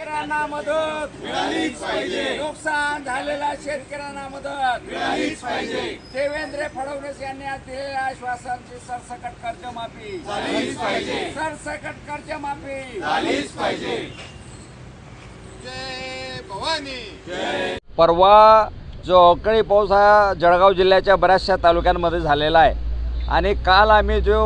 शेतकऱ्यांना मदत. मिळालीच पाहिजे. नुकसान झालेल्या शेतकऱ्यांना मदत. मिळालीच पाहिजे. देवेंद्र फडणवीस यांनी आज दिलेल्या आश्वासनाची सरसकट कर्जमाफी. झालीच पाहिजे. सरसकट कर्जमाफी. झालीच पाहिजे. जय भवानी. परवा जो अवकाळी पाऊस हा जळगाव जिल्ह्याच्या बऱ्याचशा तालुक्यांमध्ये झालेला आहे. आणि काल आम्ही जो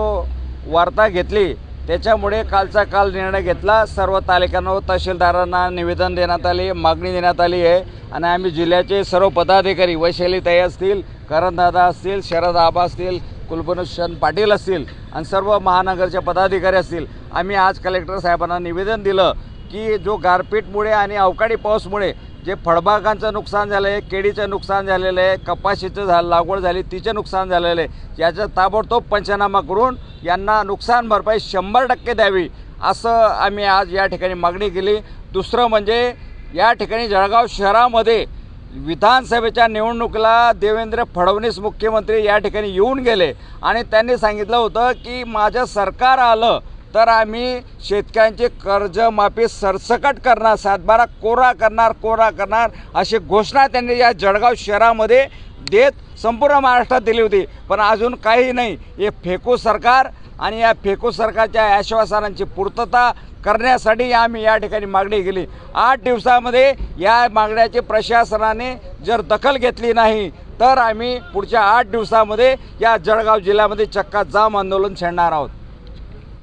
वार्ता घेतली त्याच्यामुळे कालचा काल निर्णय घेतला. सर्व तालुक्यांना व तहसीलदारांना निवेदन देण्यात आले मागणी देण्यात आली आहे. आणि आम्ही जिल्ह्याचे सर्व पदाधिकारी वैशालीताई असतील करणदादा असतील शरद आबा असतील कुलभूषण पाटील असतील आणि सर्व महानगरचे पदाधिकारी असतील आम्ही आज कलेक्टर साहेबांना निवेदन दिलं की जो गारपीटमुळे आणि अवकाळी पाऊसमुळे जे फळबागांचं नुकसान झालं आहे केळीचं नुकसान झालेलं आहे कपाशीचं झालं लागवड झाली तिचं नुकसान झालेलं आहे याचा ताबडतोब पंचनामा करून यांना नुकसान भरपाई शंभर टक्के द्यावी असं आम्ही आज या ठिकाणी मागणी केली. दुसरं म्हणजे या ठिकाणी जळगाव शहरामध्ये विधानसभेच्या निवडणुकीला देवेंद्र फडणवीस मुख्यमंत्री या ठिकाणी येऊन गेले आणि त्यांनी सांगितलं होतं की माझं सरकार आलं तर आम्ही शेतकऱ्यांची कर्जमाफी सरसकट करणार सातबारा कोरा करणार कोरा करणार अशी घोषणा त्यांनी या जळगाव शहरामध्ये देत संपूर्ण महाराष्ट्रात दिली होती. पण अजून काही नाही. हे फेकू सरकार आणि या फेकू सरकारच्या आश्वासनांची पूर्तता करण्यासाठी आम्ही या ठिकाणी मागणी केली. आठ दिवसामध्ये या मागण्याची प्रशासनाने जर दखल घेतली नाही तर आम्ही पुढच्या आठ दिवसामध्ये या जळगाव जिल्ह्यामध्ये चक्का जाम आंदोलन छेडणार आहोत.